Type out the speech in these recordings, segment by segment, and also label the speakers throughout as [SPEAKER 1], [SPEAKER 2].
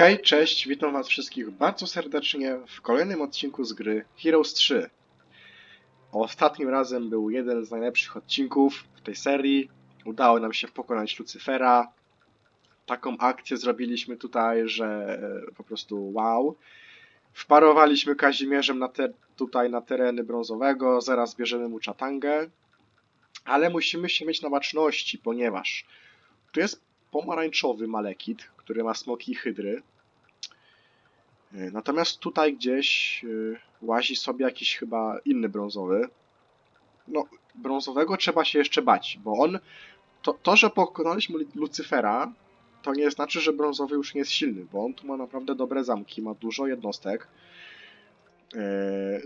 [SPEAKER 1] Hej, cześć, witam was wszystkich bardzo serdecznie w kolejnym odcinku z gry Heroes 3. Ostatnim razem był jeden z najlepszych odcinków w tej serii. Udało nam się pokonać Lucyfera. Taką akcję zrobiliśmy tutaj, że e, po prostu wow. Wparowaliśmy Kazimierzem na te, tutaj na tereny brązowego, zaraz bierzemy mu czatangę. Ale musimy się mieć na baczności, ponieważ tu jest pomarańczowy malekit, który ma smoki i hydry. E, Natomiast tutaj gdzieś y, łazi sobie jakiś chyba inny brązowy. No, brązowego trzeba się jeszcze bać, bo on. To, to że pokonaliśmy Lu- Lucyfera, to nie znaczy, że brązowy już nie jest silny, bo on tu ma naprawdę dobre zamki, ma dużo jednostek. E,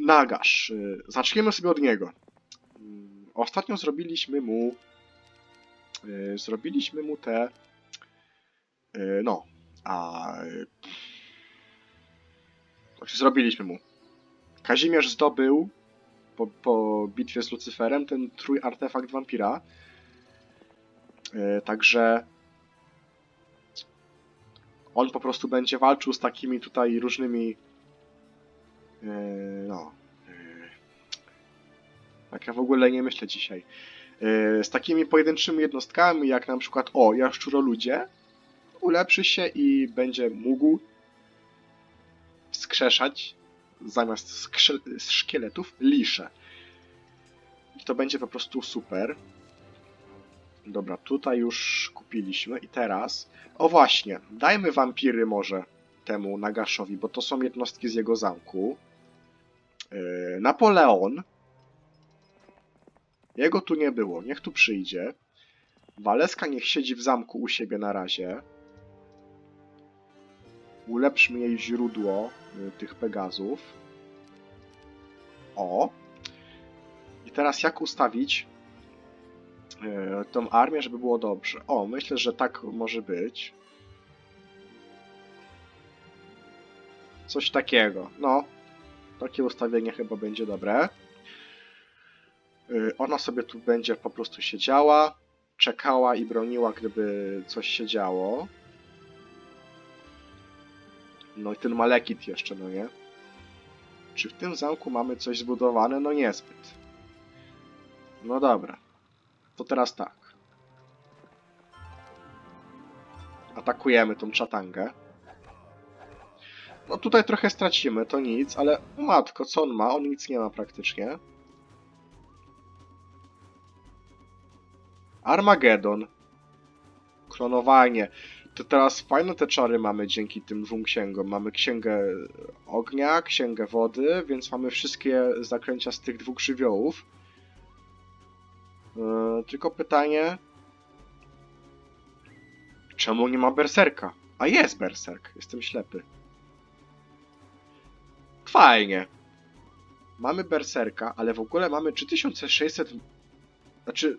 [SPEAKER 1] Nagasz. Zaczniemy sobie od niego. Mm, Ostatnio zrobiliśmy mu. Zrobiliśmy mu te. Y, No. A. Właśnie zrobiliśmy mu. Kazimierz zdobył po, po bitwie z Lucyferem ten trój artefakt wampira. Yy, także on po prostu będzie walczył z takimi tutaj różnymi yy, no tak ja w ogóle nie myślę dzisiaj. Z takimi pojedynczymi jednostkami jak na przykład o jaszczuroludzie ulepszy się i będzie mógł skrzeszać zamiast szkieletów lisze. I to będzie po prostu super. Dobra, tutaj już kupiliśmy i teraz... O właśnie, dajmy wampiry może temu Nagaszowi, bo to są jednostki z jego zamku. Yy, Napoleon. Jego tu nie było, niech tu przyjdzie. Waleska niech siedzi w zamku u siebie na razie ulepszmy jej źródło y, tych Pegazów. O! I teraz jak ustawić y, tą armię, żeby było dobrze? O, myślę, że tak może być. Coś takiego. No, takie ustawienie chyba będzie dobre. Y, Ona sobie tu będzie po prostu siedziała, czekała i broniła, gdyby coś się działo. No i ten malekit jeszcze, no nie? Czy w tym zamku mamy coś zbudowane? No niezbyt. No dobra. To teraz tak. Atakujemy tą czatangę. No tutaj trochę stracimy, to nic, ale matko, co on ma? On nic nie ma praktycznie. Armagedon. Klonowanie. To teraz fajne te czary mamy dzięki tym dwóm księgom. Mamy księgę ognia, księgę wody, więc mamy wszystkie zaklęcia z tych dwóch żywiołów. Yy, tylko pytanie... Czemu nie ma berserka? A jest berserk, jestem ślepy. Fajnie. Mamy berserka, ale w ogóle mamy 3600... Znaczy...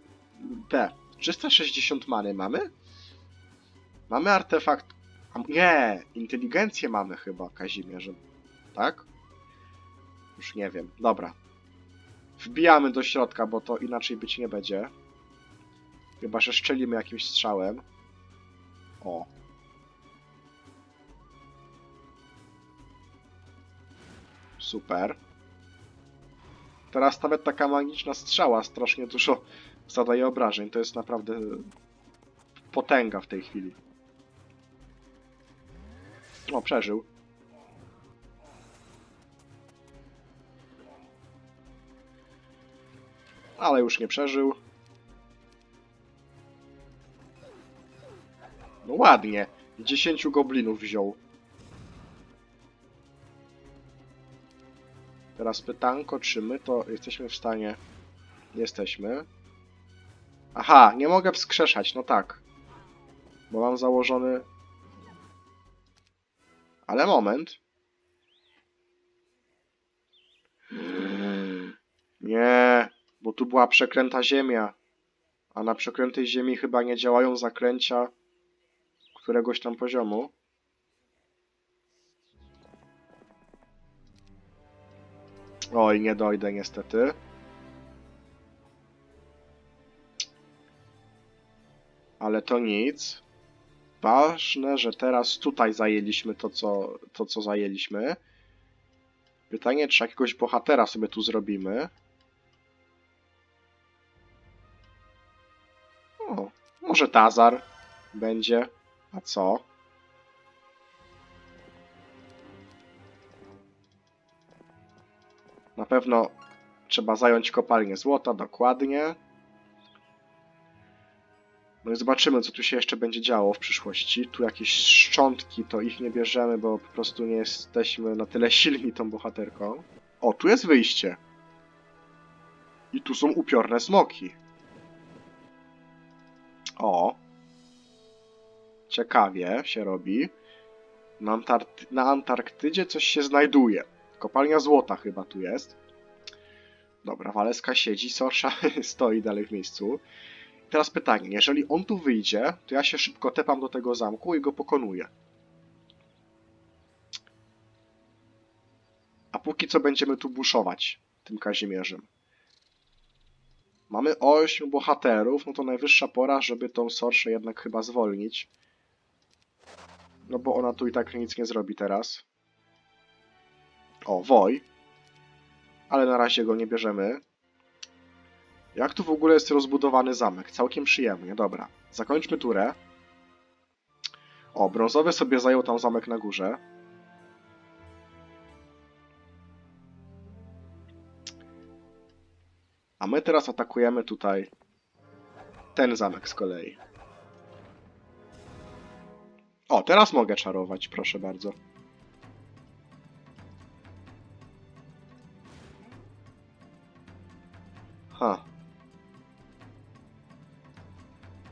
[SPEAKER 1] Te... 360 many mamy? Mamy artefakt. A, nie, inteligencję mamy chyba, Kazimierze. Tak? Już nie wiem. Dobra. Wbijamy do środka, bo to inaczej być nie będzie. Chyba, że szczelimy jakimś strzałem. O. Super. Teraz nawet taka magiczna strzała strasznie dużo zadaje obrażeń. To jest naprawdę potęga w tej chwili. O, przeżył. Ale już nie przeżył. No ładnie. 10 goblinów wziął. Teraz pytanko, czy my to jesteśmy w stanie... Jesteśmy. Aha, nie mogę wskrzeszać, no tak. Bo mam założony... Ale moment. Nie, bo tu była przeklęta ziemia. A na przeklętej ziemi chyba nie działają zaklęcia któregoś tam poziomu. Oj, nie dojdę niestety. Ale to nic. Ważne, że teraz tutaj zajęliśmy to, co, to, co zajęliśmy. Pytanie, czy jakiegoś bohatera sobie tu zrobimy. O, może Tazar będzie. A co? Na pewno trzeba zająć kopalnię złota, dokładnie. No zobaczymy, co tu się jeszcze będzie działo w przyszłości. Tu jakieś szczątki, to ich nie bierzemy, bo po prostu nie jesteśmy na tyle silni tą bohaterką. O, tu jest wyjście. I tu są upiorne smoki. O. Ciekawie się robi. Na, na Antarktydzie coś się znajduje. Kopalnia złota chyba tu jest. Dobra, Waleska siedzi, Sorsza stoi dalej w miejscu. Teraz pytanie, jeżeli on tu wyjdzie, to ja się szybko tepam do tego zamku i go pokonuję. A póki co będziemy tu buszować tym Kazimierzem. Mamy 8 bohaterów, no to najwyższa pora, żeby tą Sorszę jednak chyba zwolnić. No bo ona tu i tak nic nie zrobi teraz. O, Woj. Ale na razie go nie bierzemy. Jak tu w ogóle jest rozbudowany zamek? Całkiem przyjemnie, dobra. Zakończmy turę. O, brązowy sobie zajął tam zamek na górze. A my teraz atakujemy tutaj ten zamek z kolei. O, teraz mogę czarować, proszę bardzo. Ha.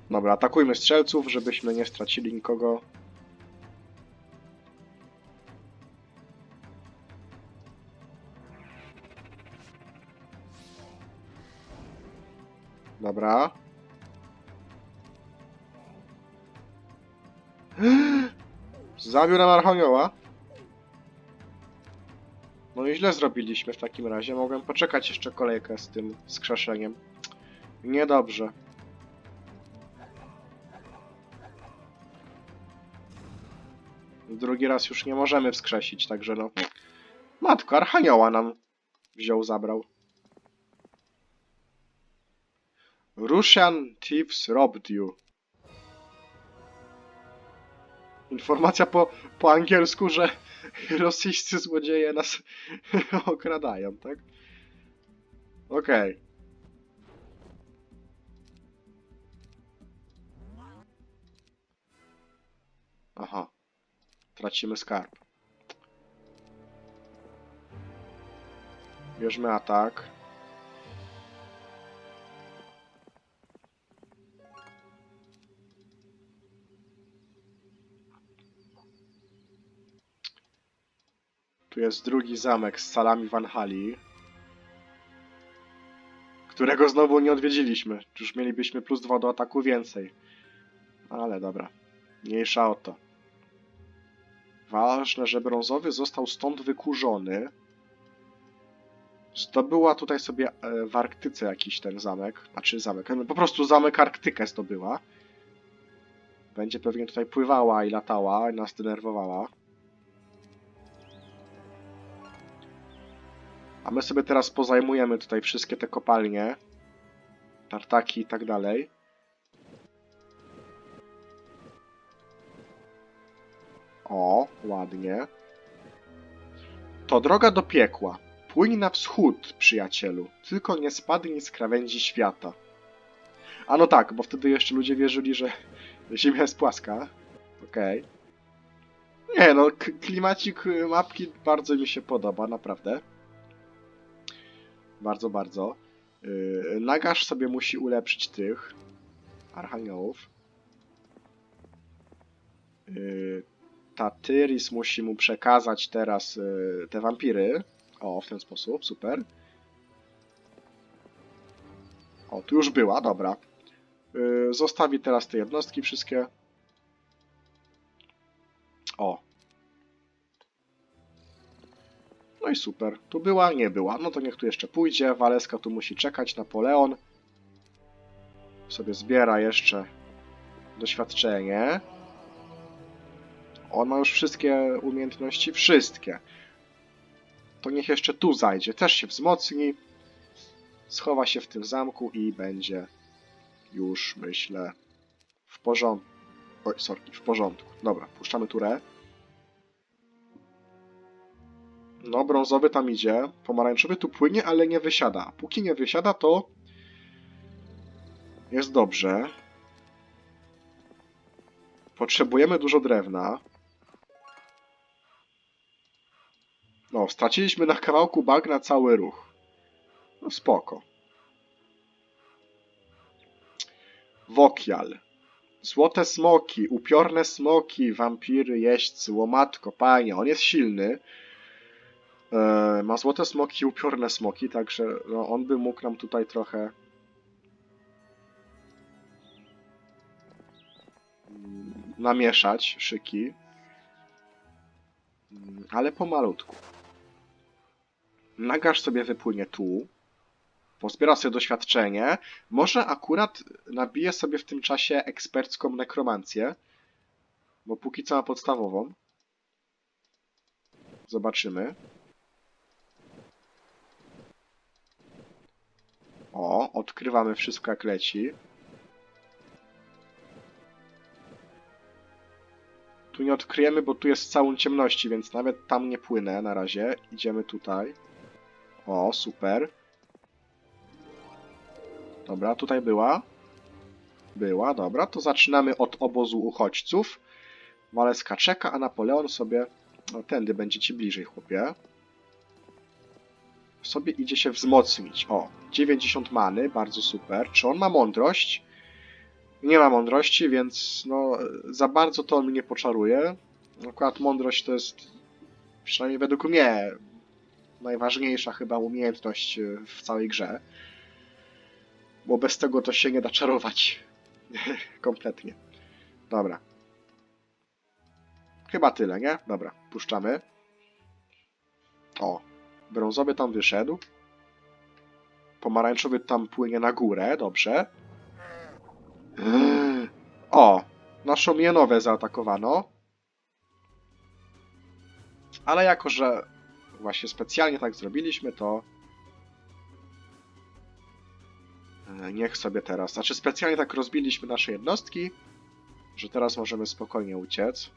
[SPEAKER 1] Dobra, atakujmy strzelców, żebyśmy nie stracili nikogo. Dobra. Zabił nam Archonioła. No i źle zrobiliśmy w takim razie. Mogłem poczekać jeszcze kolejkę z tym skrzeszeniem. Niedobrze. Drugi raz już nie możemy wskrzesić, także no... Matko, Archanioła nam wziął, zabrał. Russian thieves robbed you. Informacja po, po angielsku, że rosyjscy złodzieje nas okradają, tak? Okej. Aha. Tracimy skarb. Bierzmy atak. Tu jest drugi zamek z salami Van Hali, którego znowu nie odwiedziliśmy. Już mielibyśmy plus dwa do ataku więcej. Ale dobra, mniejsza o to. Ważne, że brązowy został stąd wykurzony. Zdobyła tutaj sobie e, w Arktyce jakiś ten zamek. Znaczy zamek, no po prostu zamek Arktykę zdobyła. Będzie pewnie tutaj pływała i latała i nas denerwowała. A my sobie teraz pozajmujemy tutaj wszystkie te kopalnie, tartaki i tak dalej. O, ładnie. To droga do piekła. Płyń na wschód, przyjacielu. Tylko nie spadnij z krawędzi świata. A no tak, bo wtedy jeszcze ludzie wierzyli, że Ziemia jest płaska. Okej. Nie no, klimacik y, mapki bardzo mi się podoba, naprawdę. Bardzo, bardzo. Yy, Nagash sobie musi ulepszyć tych archaniołów. Yy, Tatyris musi mu przekazać teraz yy, te wampiry. O, w ten sposób, super. O, tu już była, dobra. Yy, zostawi teraz te jednostki wszystkie. O. No i super. Tu była, nie była. No to niech tu jeszcze pójdzie. Waleska tu musi czekać. Napoleon sobie zbiera jeszcze doświadczenie. On ma już wszystkie umiejętności, wszystkie. To niech jeszcze tu zajdzie, też się wzmocni. Schowa się w tym zamku i będzie już, myślę, w porządku. Oj, sorki, w porządku. Dobra, puszczamy turę. No, brązowy tam idzie. Pomarańczowy tu płynie, ale nie wysiada. Póki nie wysiada, to jest dobrze. Potrzebujemy dużo drewna. No, straciliśmy na kawałku bagna cały ruch. No spoko. Wokial. Złote smoki, upiorne smoki, wampiry, jeźdźcy, łomatko, panie, on jest silny. E, ma złote smoki upiorne smoki, także no, on by mógł nam tutaj trochę namieszać szyki. Ale pomalutku. Nagarz sobie wypłynie tu. Pozbiera sobie doświadczenie. Może akurat nabije sobie w tym czasie ekspercką nekromancję. Bo póki co ma podstawową. Zobaczymy. O, odkrywamy wszystko jak leci. Tu nie odkryjemy, bo tu jest całą ciemności, więc nawet tam nie płynę na razie. Idziemy tutaj. O, super. Dobra, tutaj była. Była, dobra. To zaczynamy od obozu uchodźców. Waleska czeka, a Napoleon sobie... No, tędy będzie ci bliżej, chłopie. Sobie idzie się wzmocnić. O, 90 many, bardzo super. Czy on ma mądrość? Nie ma mądrości, więc no, za bardzo to on mnie poczaruje. Akurat mądrość to jest, przynajmniej według mnie, najważniejsza chyba umiejętność y, w całej grze. Bo bez tego to się nie da czarować. Kompletnie. Dobra. Chyba tyle, nie? Dobra, puszczamy. O, brązowy tam wyszedł. Pomarańczowy tam płynie na górę, dobrze. O, naszą Jenowę zaatakowano. Ale jako, że właśnie specjalnie tak zrobiliśmy, to e, niech sobie teraz... Znaczy specjalnie tak rozbiliśmy nasze jednostki, że teraz możemy spokojnie uciec.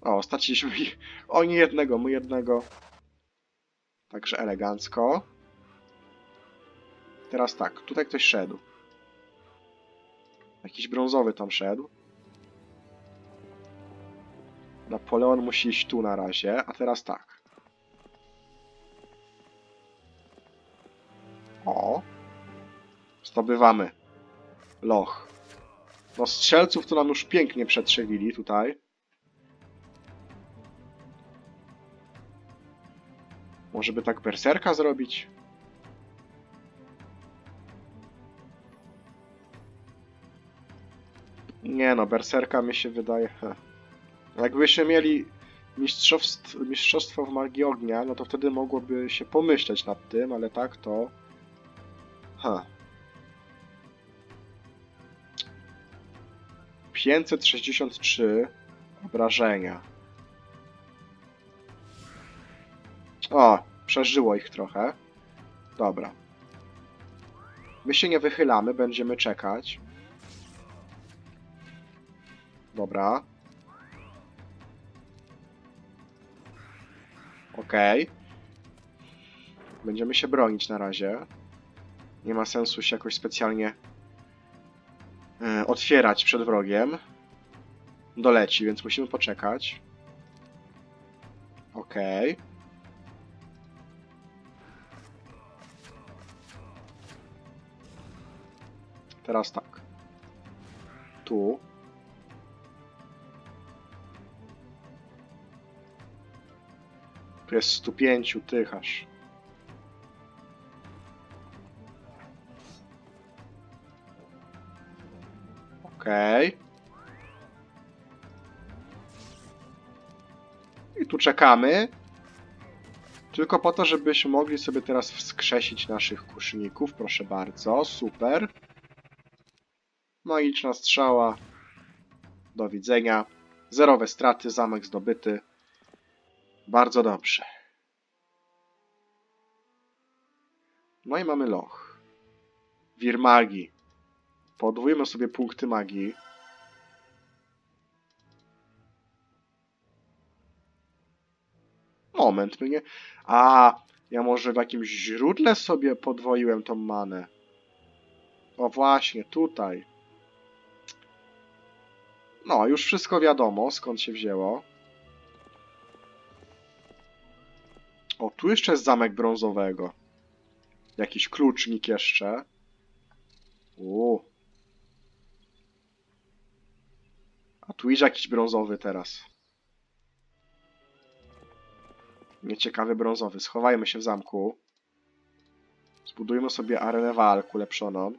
[SPEAKER 1] O, straciliśmy. Oni jednego, my jednego. Także elegancko. Teraz tak, tutaj ktoś szedł. Jakiś brązowy tam szedł. Napoleon musi iść tu na razie, a teraz tak. O. Zdobywamy. Loch. No strzelców to nam już pięknie przetrzewili tutaj. Może by tak berserka zrobić? Nie no, berserka mi się wydaje... Jakbyśmy mieli mistrzostw, mistrzostwo w magii ognia, no to wtedy mogłoby się pomyśleć nad tym, ale tak to... Ha. 563 obrażenia. O, przeżyło ich trochę. Dobra. My się nie wychylamy, będziemy czekać. Dobra. Okej. Będziemy się bronić na razie. Nie ma sensu się jakoś specjalnie e, otwierać przed wrogiem. Doleci, więc musimy poczekać. Okej. Teraz tak. Tu. Tu jest 105 tych aż. Okej. I tu czekamy. Tylko po to, żebyśmy mogli sobie teraz wskrzesić naszych kuszników. Proszę bardzo, super. Magiczna strzała. Do widzenia. Zerowe straty, zamek zdobyty. Bardzo dobrze. No i mamy loch. Wir magii. Podwójmy sobie punkty magii. Moment, my nie... A, ja może w jakimś źródle sobie podwoiłem tą manę. O właśnie, tutaj. No, już wszystko wiadomo, skąd się wzięło. O, tu jeszcze jest zamek brązowego. Jakiś klucznik jeszcze. Uuu. A idzie jakiś brązowy teraz. Nieciekawy brązowy. Schowajmy się w zamku. Zbudujmy sobie arenę walk ulepszoną.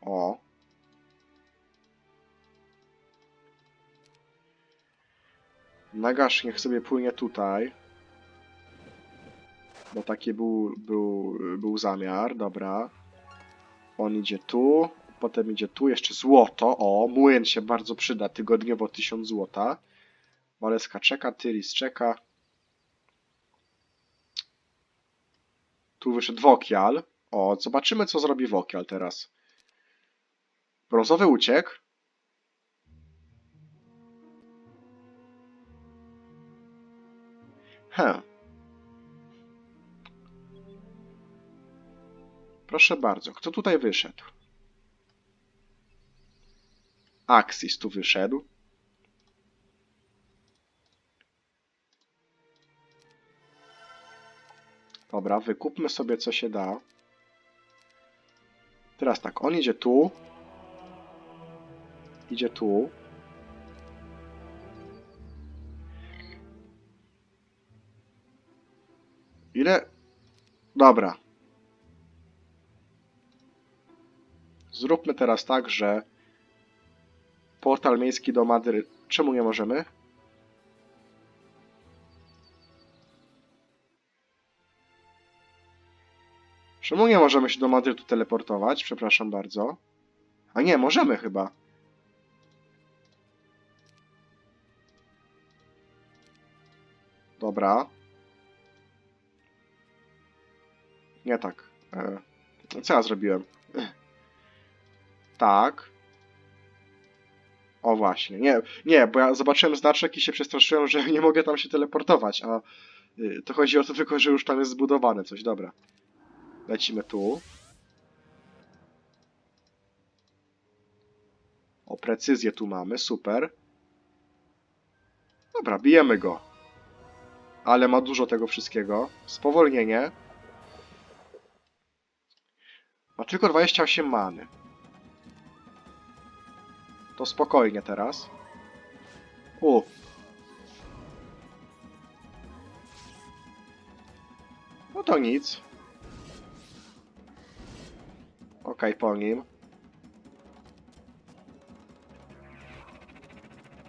[SPEAKER 1] O. Nagasz niech sobie płynie tutaj. Bo taki był, był, był zamiar, dobra. On idzie tu, potem idzie tu, jeszcze złoto. O, młyn się bardzo przyda, tygodniowo 1000 złota. Waleska czeka, Tyris czeka. Tu wyszedł Wokial. O, zobaczymy co zrobi Wokial teraz. Brązowy uciekł. He. Proszę bardzo, kto tutaj wyszedł? Axis tu wyszedł. Dobra, wykupmy sobie co się da. Teraz tak, on idzie tu. Idzie tu. Ile? Dobra. Zróbmy teraz tak, że portal miejski do Madry... Czemu nie możemy? Czemu nie możemy się do Madrytu teleportować? Przepraszam bardzo. A nie, możemy chyba. Dobra. Nie tak. E, co ja zrobiłem? Tak. O właśnie. Nie, nie, bo ja zobaczyłem znaczek i się przestraszyłem, że nie mogę tam się teleportować, a y, to chodzi o to tylko, że już tam jest zbudowane coś. Dobra. Lecimy tu. O, precyzję tu mamy, super. Dobra, bijemy go. Ale ma dużo tego wszystkiego. Spowolnienie. Ma tylko 28 many. To spokojnie teraz. U. No to nic. Okej, po nim.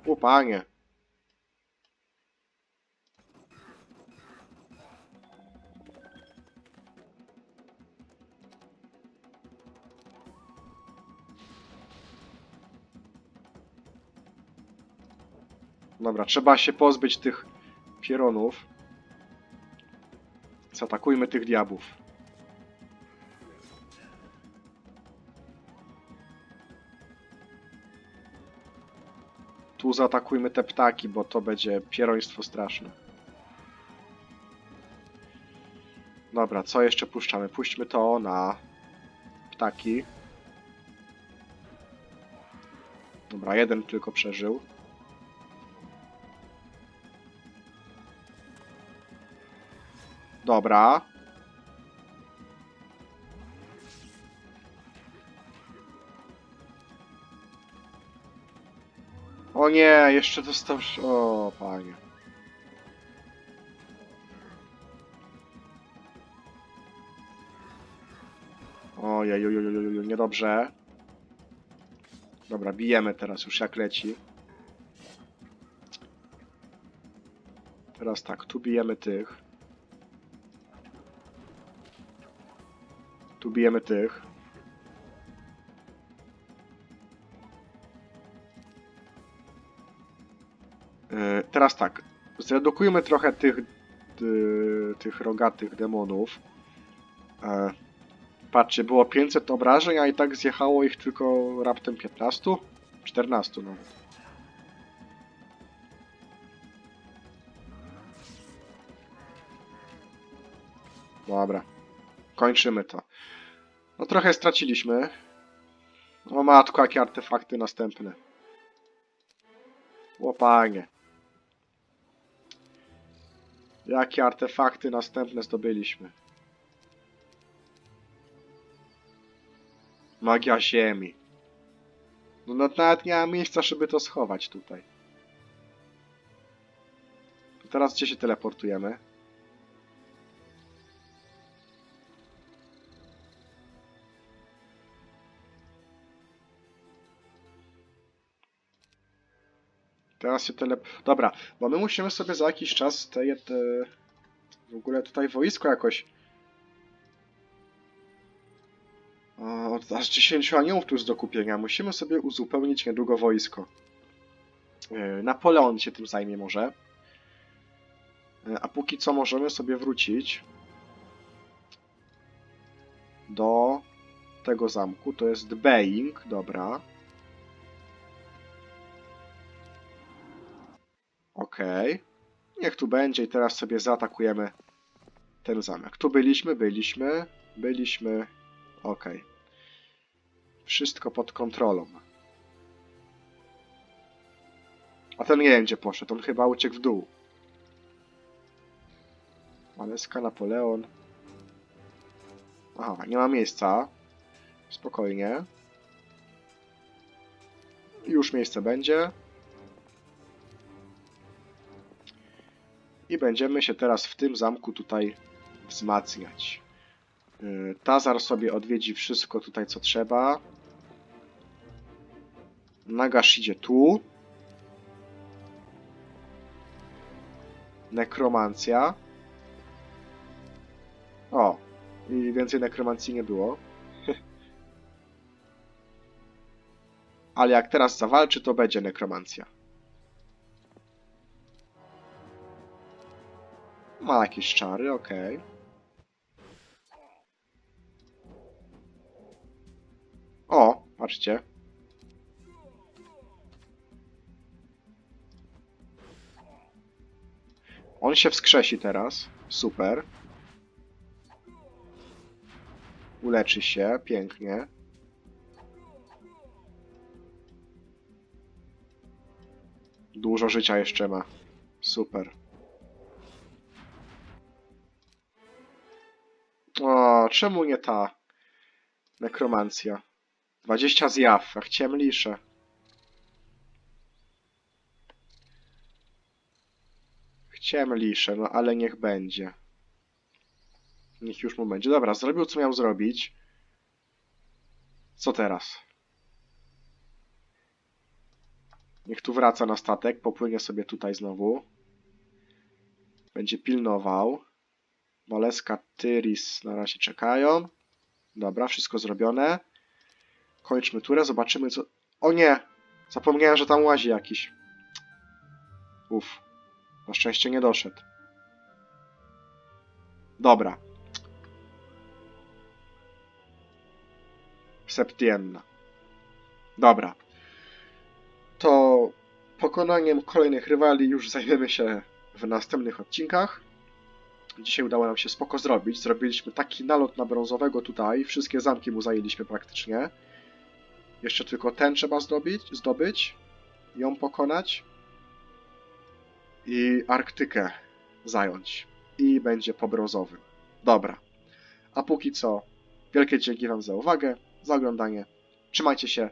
[SPEAKER 1] U, panie. Dobra, trzeba się pozbyć tych pieronów. Zaatakujmy tych diabłów. Tu zaatakujmy te ptaki, bo to będzie pieroństwo straszne. Dobra, co jeszcze puszczamy? Puśćmy to na ptaki. Dobra, jeden tylko przeżył. Dobra. O nie, jeszcze dostał... O, panie. Ojej, ojej, ojej, ojej, niedobrze. Dobra, bijemy teraz już jak leci. Teraz tak, tu bijemy tych. Tu bijemy tych. E, teraz tak. Zredukujemy trochę tych, tych rogatych demonów. E, patrzcie, było 500 obrażeń, a i tak zjechało ich tylko raptem 15? 14 nawet. Dobra. Kończymy to. No trochę straciliśmy. O matko, jakie artefakty następne. Łopanie. Jakie artefakty następne zdobyliśmy. Magia ziemi. No no, nawet nie ma miejsca, żeby to schować tutaj. Teraz gdzie się teleportujemy? Teraz się tele... Dobra, bo my musimy sobie za jakiś czas te, te... w ogóle tutaj wojsko jakoś... O, aż 10 aniołów tu jest do kupienia. Musimy sobie uzupełnić niedługo wojsko. Yy, Napoleon się tym zajmie może. Yy, A póki co możemy sobie wrócić do tego zamku. To jest Being, dobra. Okej. Niech tu będzie i teraz sobie zaatakujemy ten zamek. Tu byliśmy, byliśmy, byliśmy. Okej. Wszystko pod kontrolą. A ten nie wiem gdzie poszedł, on chyba uciekł w dół. Maleska, Napoleon. Aha, nie ma miejsca. Spokojnie. Już miejsce będzie. I będziemy się teraz w tym zamku tutaj wzmacniać. Yy, Tazar sobie odwiedzi wszystko tutaj, co trzeba. Nagash idzie tu. Nekromancja. O, i więcej nekromancji nie było. Ale jak teraz zawalczy, to będzie nekromancja. Ma jakieś czary, okej. O, patrzcie. On się wskrzesi teraz. Super. Uleczy się, pięknie. Dużo życia jeszcze ma. Super. Czemu nie ta nekromancja? 20 zjaw, a chciałem liszę. Chciałem liszę, no ale niech będzie. Niech już mu będzie. Dobra, zrobił co miał zrobić. Co teraz? Niech tu wraca na statek, popłynie sobie tutaj znowu. Będzie pilnował. Maleska, Tyris na razie czekają. Dobra, wszystko zrobione. Kończmy turę, zobaczymy co... O nie! Zapomniałem, że tam łazi jakiś. Uff. Na szczęście nie doszedł. Dobra. Septienna. Dobra. To pokonaniem kolejnych rywali już zajmiemy się w następnych odcinkach. Dzisiaj udało nam się spoko zrobić. Zrobiliśmy taki nalot na brązowego tutaj. Wszystkie zamki mu zajęliśmy praktycznie. Jeszcze tylko ten trzeba zdobyć, zdobyć. Ją pokonać. I Arktykę zająć. I będzie po brązowym. Dobra. A póki co, wielkie dzięki Wam za uwagę, za oglądanie. Trzymajcie się.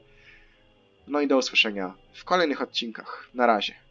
[SPEAKER 1] No i do usłyszenia w kolejnych odcinkach. Na razie.